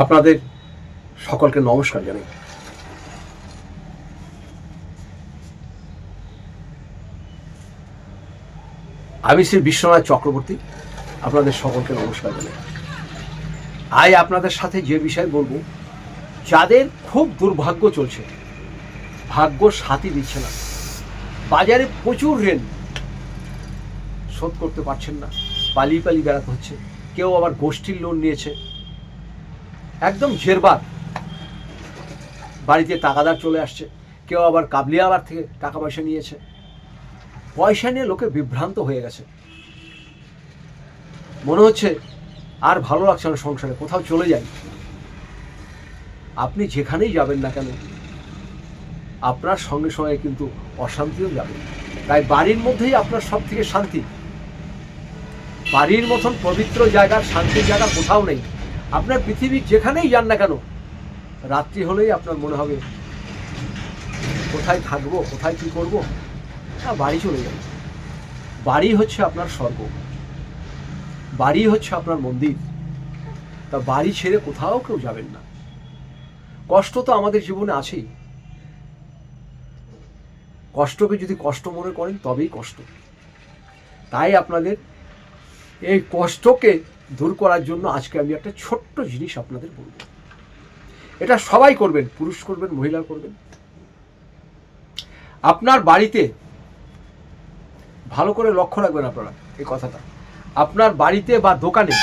আপনাদের সকলকে নমস্কার জানাই। আমি শ্রী বিশ্বনাথ চক্রবর্তী, আপনাদের সকলকে নমস্কার জানাই। আজ আপনাদের সাথে যে বিষয় বলব, যাদের খুব দুর্ভাগ্য চলছে, ভাগ্য সাথী দিচ্ছে না, বাজারে প্রচুর ঋণ শোধ করতে পারছেন না, পালিয়ে পালিয়ে বেড়াতে হচ্ছে, কেউ আবার গোষ্ঠীর লোন নিয়েছে একদম জেরবার বাড়িতে টাকাদার চলে আসছে, কেউ আবার কাবলিয়া আবার থেকে টাকা পয়সা নিয়েছে। পয়সা নিয়ে লোকে বিভ্রান্ত হয়ে গেছে। মনে হচ্ছে আর ভালো লাগছে না সংসারে, কোথাও চলে যাই। আপনি যেখানেই যাবেন না কেন, আপনার সঙ্গে সঙ্গে কিন্তু অশান্তিও যাবে। তাই বাড়ির মধ্যেই আপনার সব থেকে শান্তি। বাড়ির মতন পবিত্র জায়গার, শান্তির জায়গা কোথাও নেই। আপনার পৃথিবীর যেখানেই যান না কেন, রাত্রি হলেই আপনার মনে হবে, কোথায় থাকব, কোথায় কি করব? হ্যাঁ বাড়ি চলে যাব। বাড়ি হচ্ছে আপনার স্বর্গ। বাড়ি হচ্ছে আপনার মন্দির। তা বাড়ি ছেড়ে কোথাও কেউ যাবেন না। কষ্ট তো আমাদের জীবনে আছেই। কষ্টকে যদি কষ্ট মনে করেন, তবেই কষ্ট। তাই আপনাদের এই কষ্টকে দূর করার জন্য আজকে আমি একটা ছোট্ট জিনিস আপনাদের বলব। এটা সবাই করবেন, পুরুষ করবেন, মহিলা করবেন। আপনার বাড়িতে, ভালো করে লক্ষ্য রাখবেন আপনারা এই কথাটা। আপনার বাড়িতে বা দোকানে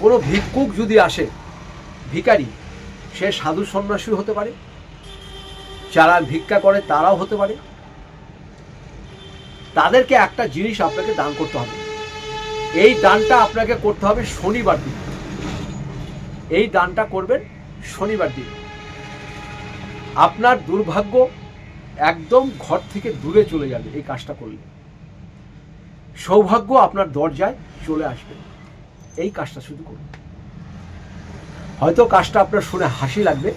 কোনো ভিক্ষুক যদি আসে, ভিখারি, সে সাধু সন্ন্যাসী হতে পারে, যারা ভিক্ষা করে তারাও হতে পারে। তাদেরকে একটা জিনিস আপনাকে দান করতে হবে। এই দানটা আপনাকে করতে হবে শনিবার দিন। এই দানটা করবেন শনিবার দিন। আপনার দুর্ভাগ্য একদম ঘর থেকে দূরে চলে যাবে এই কাজটা করলে। সৌভাগ্য আপনার দরজায় চলে আসবে। এই কাজটা শুধু করুন। হয়তো কাজটা আপনার শুনে হাসি লাগবে,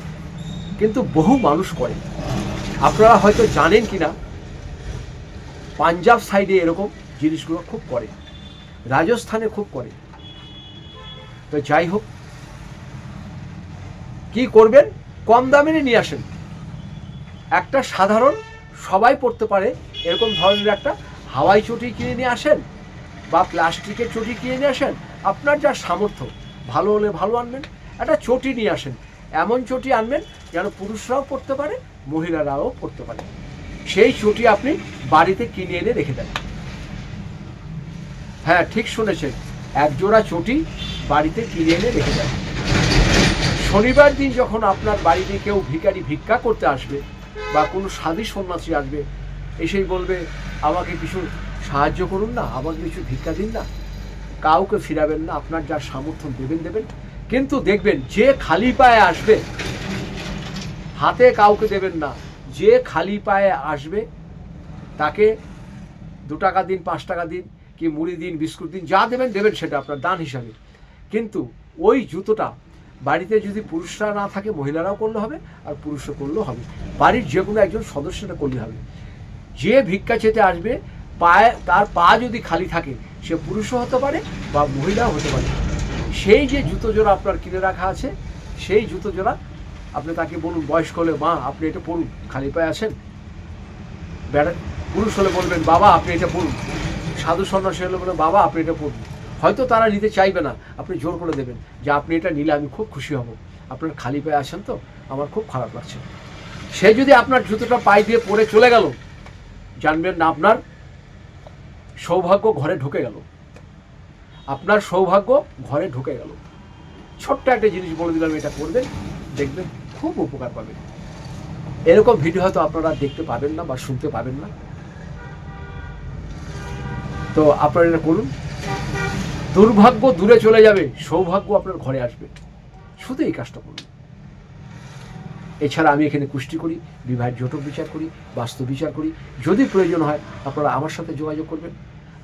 কিন্তু বহু মানুষ করে। আপনারা হয়তো জানেন কিনা, পাঞ্জাব সাইডে এরকম জিনিসগুলো খুব করে। রাজস্থানে খুব করে। তো যাই হোক, কি করবেন? কম দামেরই নিয়ে আসেন। একটা সাধারণ সবাই পড়তে পারে, এরকম ধরনের একটা হাওয়াই চটি কিনে নিয়ে আসেন বা প্লাস্টিকের চটি কিনে নিয়ে আসেন, আপনার যা সামর্থ্য, ভালো হলে ভালো আনবেন, একটা চটি নিয়ে আসেন। এমন চটি আনবেন যেন পুরুষরাও পড়তে পারে, মহিলারাও পড়তে পারে। সেই চটি আপনি বাড়িতে কিনে এনে রেখে দেন। হ্যাঁ ঠিক শুনেছেন। এক জোড়া চটি বাড়িতে কিনে এনে রেখে দেন শনিবার দিন যখন আপনার বাড়িতে কেউ ভিখারি ভিক্ষা করতে আসবে বা কোনো সাধী সন্ন্যাসী আসবে, এসেই বলবে, আমাকে কিছু সাহায্য করুন না, আমাকে কিছু ভিক্ষা দিন না। কাউকে ফিরাবেন না, আপনার যা সামর্থ্য দেবেন দেবেন। কিন্তু দেখবেন, যে খালি পায়ে আসবে, হাতে কাউকে দেবেন না। যে খালি পায়ে আসবে, তাকে দু টাকা দিন, পাঁচ টাকা দিন কি মুড়ি দিন, বিস্কুট দিন, যা দেবেন দেবেন সেটা আপনার দান হিসাবে। কিন্তু ওই জুতোটা বাড়িতে যদি পুরুষরা না থাকে, মহিলারাও করলে হবে আর পুরুষও করলেও হবে। বাড়ির যে কোনো একজন সদস্যটা করলে হবে। যে ভিক্ষা চেতে আসবে, পায়ে, তার পা যদি খালি থাকে, সে পুরুষও হতে পারে বা মহিলাও হতে পারে। সেই যে জুতো জোড়া আপনার কিনে রাখা আছে, সেই জুতো জোড়া আপনি তাকে বলুন, বয়স্ক হলে, মা, আপনি এটা পড়ুন খালি পায়ে আছেন বেড়া পুরুষ হলে বলবেন, বাবা, আপনি এটা পড়ুন সাধু সন্ন্যাসী হলে বলে, বাবা, আপনি এটা পড়ুন। হয়তো তারা নিতে চাইবে না। আপনি জোর করে দেবেন যে, আপনি এটা নিলে আমি খুব খুশি হব। আপনার খালি পায়ে আছেন তো, আমার খুব খারাপ লাগছে। সে যদি আপনার জুতোটা পায়ে দিয়ে পরে চলে গেল, জানবেন না আপনার সৌভাগ্য ঘরে ঢুকে গেল। আপনার সৌভাগ্য ঘরে ঢুকে গেল। ছোট্ট একটা জিনিস বলে দিলাম, এটা করবেন, দেখবেন খুব উপকার পাবেন। এরকম ভিডিও হয়তো আপনারা দেখতে পাবেন না বা শুনতে পাবেন না। তো আপনারা এটা করুন। দুর্ভাগ্য দূরে চলে যাবে, সৌভাগ্য আপনার ঘরে আসবে। শুধু এই কাজটা করুন। এছাড়া আমি এখানে কুষ্টি করি, বিবাহের জটক বিচার করি, বাস্তু বিচার করি। যদি প্রয়োজন হয়, আপনারা আমার সাথে যোগাযোগ করবেন।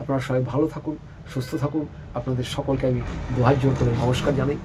আপনারা সবাই ভালো থাকুন, সুস্থ থাকুন। আপনাদের সকলকে আমি দোহার জোর করে নমস্কার জানাই।